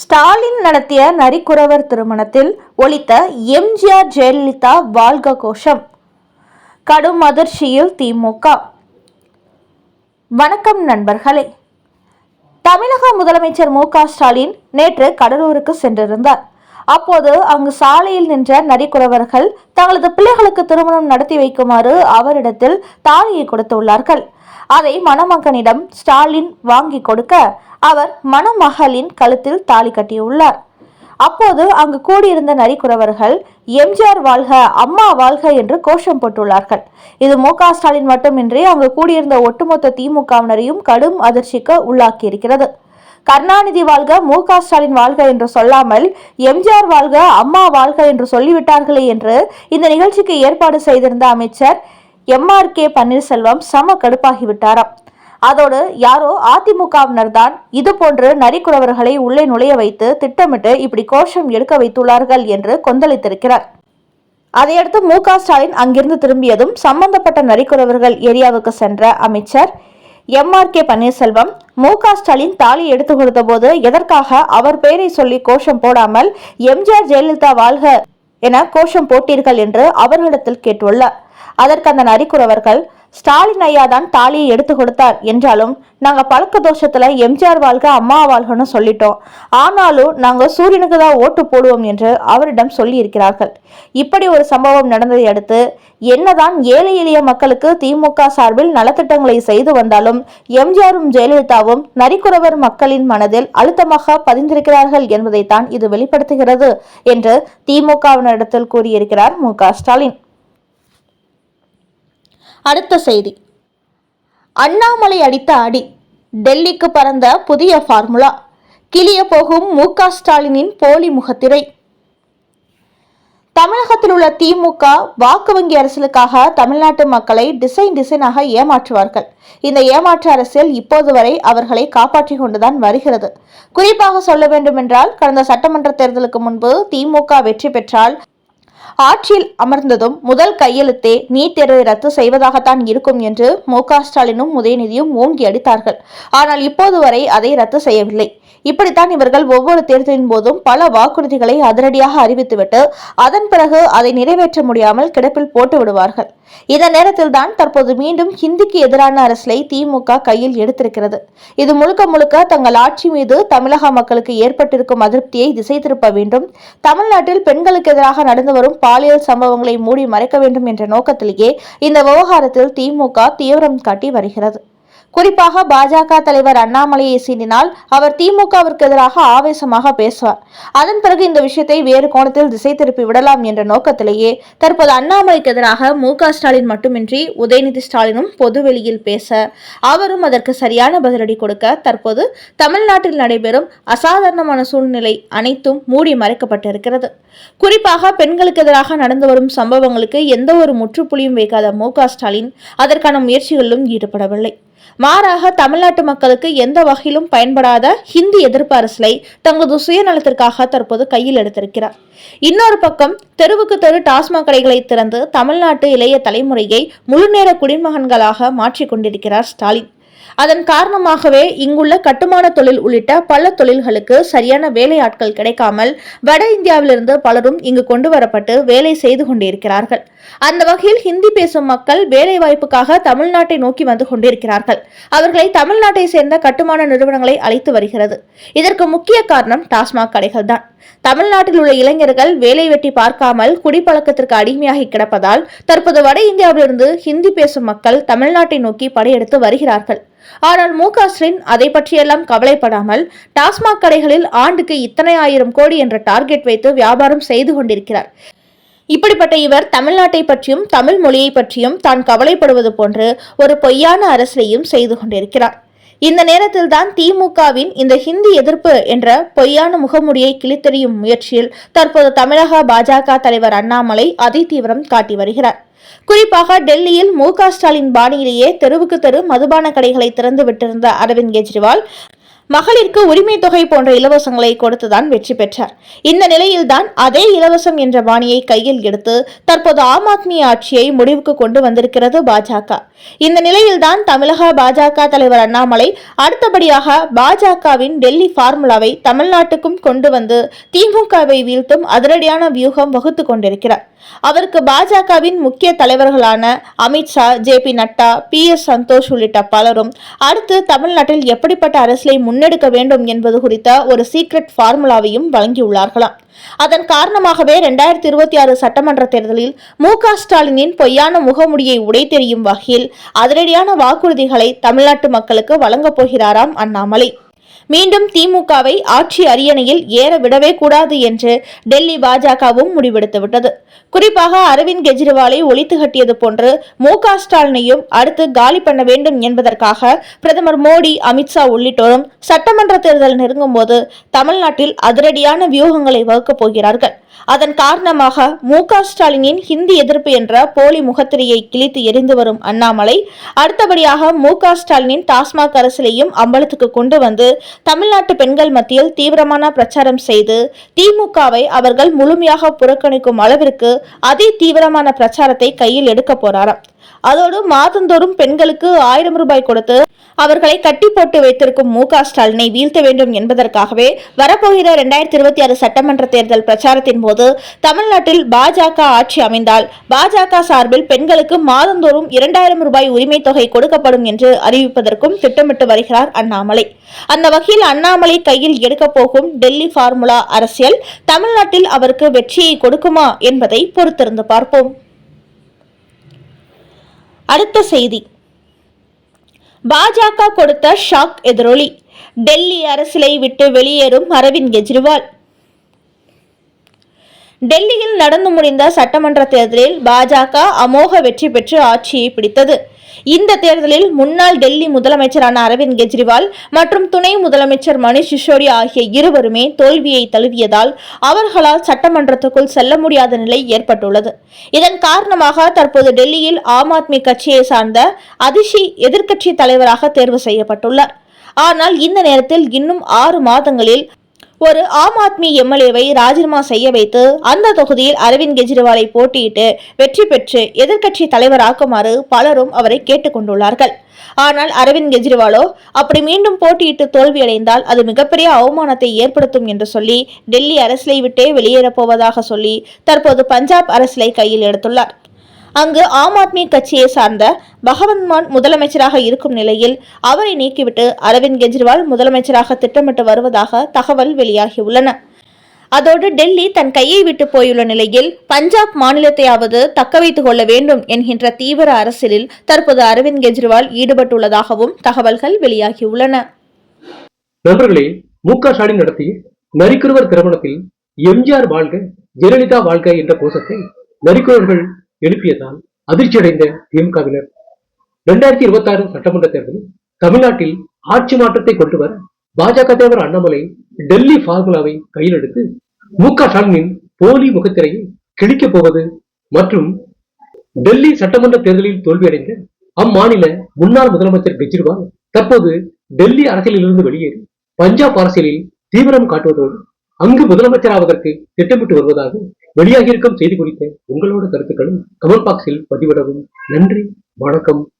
ஸ்டாலின் நடத்திய நரிக்குறவர் திருமணத்தில் ஒலித்த எம்ஜிஆர் ஜெயலலிதா வாழ்க கோஷம். கடும் அதிர்ச்சியில் திமுக வணக்கம் நண்பர்களே. தமிழக முதலமைச்சர் மு ஸ்டாலின் நேற்று கடலூருக்கு சென்றிருந்தார். அப்போது அங்கு சாலையில் நின்ற நரிக்குறவர்கள் தங்களது பிள்ளைகளுக்கு திருமணம் நடத்தி வைக்குமாறு அவரிடத்தில் தாலியை கொடுத்துள்ளார்கள். அதை மணமகனிடம் ஸ்டாலின் வாங்கி கொடுக்க அவர் மணமகளின் கழுத்தில் தாலி கட்டியுள்ளார். அப்போது அங்கு கூடியிருந்த நரிக்குறவர்கள் எம்ஜிஆர் வாழ்க அம்மா வாழ்க என்று கோஷம் போட்டுள்ளார்கள். இது மு. ஸ்டாலின் மட்டுமின்றி அங்கு கூடியிருந்த ஒட்டுமொத்த திமுகவினரையும் கடும் அதிர்ச்சிக்கு உள்ளாக்கியிருக்கிறது. கருணாநிதி வாழ்க மு. ஸ்டாலின் வாழ்க என்று சொல்லாமல் எம்ஜிஆர் வாழ்க அம்மா வாழ்க என்று சொல்லிவிட்டார்களே என்று இந்த நிகழ்ச்சிக்கு ஏற்பாடு செய்திருந்த அமைச்சர் எம்ஆர்கே கே பன்னீர்செல்வம் சம கடுப்பாகிவிட்டாராம். அதோடு யாரோ அதிமுகவினர் தான் இது போன்று நரிக்குறவர்களை உள்ளே நுழைய வைத்து திட்டமிட்டு இப்படி கோஷம் எடுக்க வைத்துள்ளார்கள் என்று கொந்தளித்திருக்கிறார். அதையடுத்து மு க ஸ்டாலின் அங்கிருந்து திரும்பியதும் சம்பந்தப்பட்ட நரிக்குறவர்கள் ஏரியாவுக்கு சென்ற அமைச்சர் எம் ஆர் கே பன்னீர்செல்வம் மு க ஸ்டாலின் தாலி எடுத்து கொடுத்த போது எதற்காக அவர் பெயரை சொல்லி கோஷம் போடாமல் எம்ஜிஆர் ஜெயலலிதா வாழ்க என கோஷம் போட்டீர்கள் என்று அவர்களிடத்தில் கேட்டுள்ளார். அதற்கு அந்த நரிக்குறவர்கள் ஸ்டாலின் ஐயா தான் தாலியை எடுத்து கொடுத்தார் என்றாலும் நாங்கள் பழக்க தோஷத்தில் எம்ஜிஆர் வாழ்க அம்மா வாழ்கன்னு சொல்லிட்டோம். ஆனாலும் நாங்கள் சூரியனுக்கு தான் ஓட்டு போடுவோம் என்று அவரிடம் சொல்லியிருக்கிறார்கள். இப்படி ஒரு சம்பவம் நடந்ததை அடுத்து என்னதான் ஏழை எளிய மக்களுக்கு திமுக சார்பில் நலத்திட்டங்களை செய்து வந்தாலும் எம்ஜிஆரும் ஜெயலலிதாவும் நரிக்குறவர் மக்களின் மனதில் அழுத்தமாக பதிந்திருக்கிறார்கள் என்பதைத்தான் இது வெளிப்படுத்துகிறது என்று திமுகவினரிடத்தில் கூறியிருக்கிறார் மு ஸ்டாலின். அடுத்த செய்தி. அண்ணாமலை அடித்த அடி. டெல்லிக்கு பறந்த புதிய ஃபார்முலா. கிளிய போகும் மு க ஸ்டாலினின் போலி முகத்திரை. தமிழகத்தில் உள்ள திமுக வாக்கு வங்கி அரசியலுக்காக தமிழ்நாட்டு மக்களை டிசைன் டிசைனாக ஏமாற்றுவார்கள். இந்த ஏமாற்று அரசியல் இப்போது வரை அவர்களை காப்பாற்றி கொண்டுதான் வருகிறது. குறிப்பாக சொல்ல வேண்டுமென்றால் கடந்த சட்டமன்ற தேர்தலுக்கு முன்பு திமுக வெற்றி பெற்றால் ஆட்சியில் அமர்ந்ததும் முதல் கையெழுத்தே நீட் தேர்வை ரத்து செய்வதாகத்தான் இருக்கும் என்று மு. க. ஸ்டாலினும் உதயநிதியும் ஓங்கி அடித்தார்கள். ஆனால் இப்போது வரை அதை ரத்து செய்யவில்லை. இப்படித்தான் இவர்கள் ஒவ்வொரு தேர்தலின் போதும் பல வாக்குறுதிகளை அதிரடியாக அறிவித்துவிட்டு அதன் பிறகு அதை நிறைவேற்ற முடியாமல் கிடப்பில் போட்டு விடுவார்கள். இந்த நேரத்தில் தான் தற்போது மீண்டும் ஹிந்திக்கு எதிரான அரசியலை திமுக கையில் எடுத்திருக்கிறது. இது முழுக்க முழுக்க தங்கள் ஆட்சி மீது தமிழக மக்களுக்கு ஏற்பட்டிருக்கும் அதிருப்தியை திசை திருப்ப வேண்டும். தமிழ்நாட்டில் பெண்களுக்கு எதிராக நடந்து வரும் பாலியல் சம்பவங்களை மூடி மறைக்க வேண்டும் என்ற நோக்கத்திலேயே இந்த விவகாரத்தில் திமுக தீவிரம் காட்டி வருகிறது. குறிப்பாக பாஜக தலைவர் அண்ணாமலையை சீண்டினால் அவர் திமுகவிற்கு எதிராக ஆவேசமாக பேசுவார். அதன் பிறகு இந்த விஷயத்தை வேறு கோணத்தில் திசை திருப்பி விடலாம் என்ற நோக்கத்திலேயே தற்போது அண்ணாமலைக்கு எதிராக மு ஸ்டாலின் மட்டுமின்றி உதயநிதி ஸ்டாலினும் பொதுவெளியில் பேச அவரும் அதற்கு சரியான பதிலடி கொடுக்க தற்போது தமிழ்நாட்டில் நடைபெறும் அசாதாரணமான சூழ்நிலை அனைத்தும் மூடி மறைக்கப்பட்டிருக்கிறது. குறிப்பாக பெண்களுக்கு எதிராக நடந்து வரும் சம்பவங்களுக்கு எந்த ஒரு முற்றுப்புள்ளியும் வைக்காத மு ஸ்டாலின் அதற்கான முயற்சிகளிலும் ஈடுபடவில்லை. மாறாக தமிழ்நாட்டு மக்களுக்கு எந்த வகையிலும் பயன்படாத ஹிந்தி எதிர்ப்பு அரசியலை தங்களது சுயநலத்திற்காக தற்போது கையில் எடுத்திருக்கிறார். இன்னொரு பக்கம் தெருவுக்கு தெரு டாஸ்மாக் கடைகளை திறந்து தமிழ்நாட்டு இளைய தலைமுறையை முழுநேர குடிமகன்களாக மாற்றிக் கொண்டிருக்கிறார் ஸ்டாலின். அதன் காரணமாகவே இங்குள்ள கட்டுமான தொழில் உள்ளிட்ட பல தொழில்களுக்கு சரியான வேலையாட்கள் கிடைக்காமல் வட இந்தியாவிலிருந்து பலரும் இங்கு கொண்டு வரப்பட்டு வேலை செய்து கொண்டிருக்கிறார்கள். அந்த வகையில் ஹிந்தி பேசும் மக்கள் வேலை வாய்ப்புக்காக தமிழ்நாட்டை நோக்கி வந்து கொண்டிருக்கிறார்கள். அவர்களை தமிழ்நாட்டை சேர்ந்த கட்டுமான நிறுவனங்களை அழைத்து வருகிறது. இதற்கு முக்கிய காரணம் டாஸ்மாக் கடைகள் தான் தமிழ்நாட்டில் உள்ள இளைஞர்கள் வேலை வெட்டி பார்க்காமல் குடிப்பழக்கத்திற்கு அடிமையாகி கிடப்பதால் தற்போது வட இந்தியாவிலிருந்து ஹிந்தி பேசும் மக்கள் தமிழ்நாட்டை நோக்கி படையெடுத்து வருகிறார்கள். ஆனால் மு க ஸ்டாலின் அதை பற்றியெல்லாம் கவலைப்படாமல் டாஸ்மாக் கடைகளில் ஆண்டுக்கு இத்தனை ஆயிரம் கோடி என்ற டார்கெட் வைத்து வியாபாரம் செய்து கொண்டிருக்கிறார். இப்படிப்பட்ட இவர் தமிழ்நாட்டை பற்றியும் தமிழ் மொழியை பற்றியும் தான் கவலைப்படுவது போன்று ஒரு பொய்யான அரசியலையும் செய்து கொண்டிருக்கிறார். இந்த நேரத்தில் தான் திமுகவின் இந்த ஹிந்தி எதிர்ப்பு என்ற பொய்யான முகமுடியை கிழித்தெறியும் முயற்சியில் தற்போது தமிழக பாஜக தலைவர் அண்ணாமலை அதிதீவிரம் காட்டி வருகிறார். குறிப்பாக டெல்லியில் மு ஸ்டாலின் பாணியிலேயே தெருவுக்கு தெரு மதுபான கடைகளை திறந்து விட்டிருந்த அரவிந்த் கெஜ்ரிவால் மகளிருக்கு உரிமை தொகை போன்ற இலவசங்களை கொடுத்துதான் வெற்றி பெற்றார். இந்த நிலையில்தான் அதே இலவசம் என்ற பாணியை கையில் எடுத்து தற்போது ஆம் ஆத்மி ஆட்சியை முடிவுக்கு கொண்டு வந்திருக்கிறது பாஜக. இந்த நிலையில்தான் தமிழக பாஜக தலைவர் அண்ணாமலை அடுத்தபடியாக பாஜகவின் டெல்லி ஃபார்முலாவை தமிழ்நாட்டுக்கும் கொண்டு வந்து திமுகவை வீழ்த்தும் அதிரடியான வியூகம் வகுத்து கொண்டிருக்கிறார். அவருக்கு பாஜகவின் முக்கிய தலைவர்களான Amit Shah J P Nadda B S Santhosh உள்ளிட்ட பலரும் அடுத்து தமிழ்நாட்டில் எப்படிப்பட்ட அரசியலை முன்னெடுக்க வேண்டும் என்பது குறித்த ஒரு சீக்ரெட் ஃபார்முலாவையும் வழங்கியுள்ளார்களாம். அதன் காரணமாகவே இரண்டாயிரத்தி இருபத்தி ஆறு சட்டமன்ற தேர்தலில் மு க ஸ்டாலினின் பொய்யான முகமுடியை உடைத்தெறியும் வகையில் அதிரடியான வாக்குறுதிகளை தமிழ்நாட்டு மக்களுக்கு வழங்கப் போகிறாராம் அண்ணாமலை. மீண்டும் திமுகவை ஆட்சி அரியணையில் ஏற விடவே கூடாது என்று டெல்லி பாஜகவும் முடிவெடுத்துவிட்டது குறிப்பாக அரவிந்த் கெஜ்ரிவாலை ஒழித்து கட்டியது போன்று மு க ஸ்டாலினையும் அடுத்து காலி பண்ண வேண்டும் என்பதற்காக பிரதமர் மோடி அமித்ஷா உள்ளிட்டோரும் சட்டமன்ற தேர்தல் நெருங்கும் போது தமிழ்நாட்டில் அதிரடியான வியூகங்களை வகுக்கப் போகிறார்கள். அதன் காரணமாக மு ஸ்டாலினின் ஹிந்தி எதிர்ப்பு என்ற போலி முகத்திரையை கிழித்து எரிந்து வரும் அண்ணாமலை அடுத்தபடியாக மு ஸ்டாலினின் டாஸ்மாக் அரசியலையும் அம்பலத்துக்கு கொண்டு வந்து தமிழ்நாட்டு பெண்கள் மத்தியில் தீவிரமான பிரச்சாரம் செய்து திமுகவை அவர்கள் முழுமையாக புறக்கணிக்கும் அளவிற்கு அதி தீவிரமான பிரச்சாரத்தை கையில் எடுக்க போறாராம். அதோடு மாதந்தோறும் பெண்களுக்கு ஆயிரம் ரூபாய் கொடுத்து அவர்களை கட்டி போட்டு வைத்திருக்கும் மு க ஸ்டாலினை வீழ்த்த வேண்டும் என்பதற்காகவே வரப்போகிற இரண்டாயிரத்தி இருபத்தி ஆறு சட்டமன்ற தேர்தல் பிரச்சாரத்தின் போது தமிழ்நாட்டில் பாஜக ஆட்சி அமைந்தால் பாஜக சார்பில் பெண்களுக்கு மாதந்தோறும் இரண்டாயிரம் ரூபாய் உரிமை தொகை கொடுக்கப்படும் என்று அறிவிப்பதற்கும் திட்டமிட்டு வருகிறார் அண்ணாமலை. அந்த வகையில் அண்ணாமலை கையில் எடுக்கப் போகும் டெல்லி ஃபார்முலா அரசியல் தமிழ்நாட்டில் அவருக்கு வெற்றியை கொடுக்குமா என்பதை பொறுத்திருந்து பார்ப்போம். அடுத்த செய்தி. பாஜக கொடுத்த ஷாக் எதிரொலி. டெல்லி அரசியலை விட்டு வெளியேறும் அரவிந்த் கெஜ்ரிவால். டெல்லியில் நடந்து முடிந்த சட்டமன்ற தேர்தலில் பாஜக அமோக வெற்றி பெற்று ஆட்சியை பிடித்தது. இந்த தேர்தலில் முன்னாள் டெல்லி முதலமைச்சரான அரவிந்த் கெஜ்ரிவால் மற்றும் துணை முதலமைச்சர் மணிஷ் சிசோடியா ஆகிய இருவருமே தோல்வியை தழுவியதால் அவர்களால் சட்டமன்றத்துக்குள் செல்ல முடியாத நிலை ஏற்பட்டுள்ளது. இதன் காரணமாக தற்போது டெல்லியில் ஆம் ஆத்மி கட்சியை சார்ந்த அதிஷி எதிர்க்கட்சி தலைவராக தேர்வு செய்யப்பட்டுள்ளார். ஆனால் இந்த நேரத்தில் இன்னும் ஆறு மாதங்களில் ஒரு ஆம் ஆத்மி எம்எல்ஏவை ராஜினாமா செய்ய வைத்து அந்த தொகுதியில் அரவிந்த் கெஜ்ரிவாலை போட்டியிட்டு வெற்றி பெற்று எதிர்க்கட்சி தலைவராக்குமாறு பலரும் அவரை கேட்டுக்கொண்டுள்ளார்கள். ஆனால் அரவிந்த் கெஜ்ரிவாலோ அப்படி மீண்டும் போட்டியிட்டு தோல்வியடைந்தால் அது மிகப்பெரிய அவமானத்தை ஏற்படுத்தும் என்று சொல்லி டெல்லி அரசியலை விட்டே வெளியேறப் போவதாக சொல்லி தற்போது பஞ்சாப் அரசியலை கையில் எடுத்துள்ளார். அங்கு ஆம் ஆத்மி கட்சியை சார்ந்த பகவந்த் மான் முதலமைச்சராக இருக்கும் நிலையில் அவரை நீக்கிவிட்டு அரவிந்த் கெஜ்ரிவால் முதலமைச்சராக திட்டமிட்டு வருவதாக தகவல் வெளியாகியுள்ளன. அதோடு டெல்லி தன் கையை விட்டு போயுள்ள நிலையில் பஞ்சாப் மாநிலத்தையாவது தக்க வைத்துக் கொள்ள வேண்டும் என்கின்ற தீவிர அரசியலில் தற்போது அரவிந்த் கெஜ்ரிவால் ஈடுபட்டுள்ளதாகவும் தகவல்கள் வெளியாகியுள்ளன. நண்பர்களே மு க ஸ்டாலின் நடத்தி நரிக்குறவர் திருமணத்தில் எம்ஜிஆர் வாழ்க ஜெயலலிதா வாழ்க என்ற கோஷத்தை நரிக்குறவர்கள் எழுப்பியதால் அதிர்ச்சியடைந்த திமுகவினர் இரண்டாயிரத்தி இருபத்தி ஆறு சட்டமன்ற தேர்தலில் தமிழ்நாட்டில் ஆட்சி மாற்றத்தை கொண்டு வர பாஜக தலைவர் அண்ணாமலை டெல்லி ஃபார்முலாவை கையில் எடுத்து மு க ஸ்டாலினின் போலி முகத்திரையை கிழிக்கப் போவது மற்றும் டெல்லி சட்டமன்ற தேர்தலில் தோல்வியடைந்த அம்மாநில முன்னாள் முதலமைச்சர் கெஜ்ரிவால் தற்போது டெல்லி அரசியலிலிருந்து வெளியேறி பஞ்சாப் அரசியலில் தீவிரம் காட்டுவதோடு அங்கு முதலமைச்சராவதற்கு திட்டமிட்டு வருவதாக வெளியாகியிருக்கும் செய்தி குறித்த உங்களோட கருத்துக்களும் கமெண்ட் பாக்ஸில் பதிவிடவும். நன்றி வணக்கம்.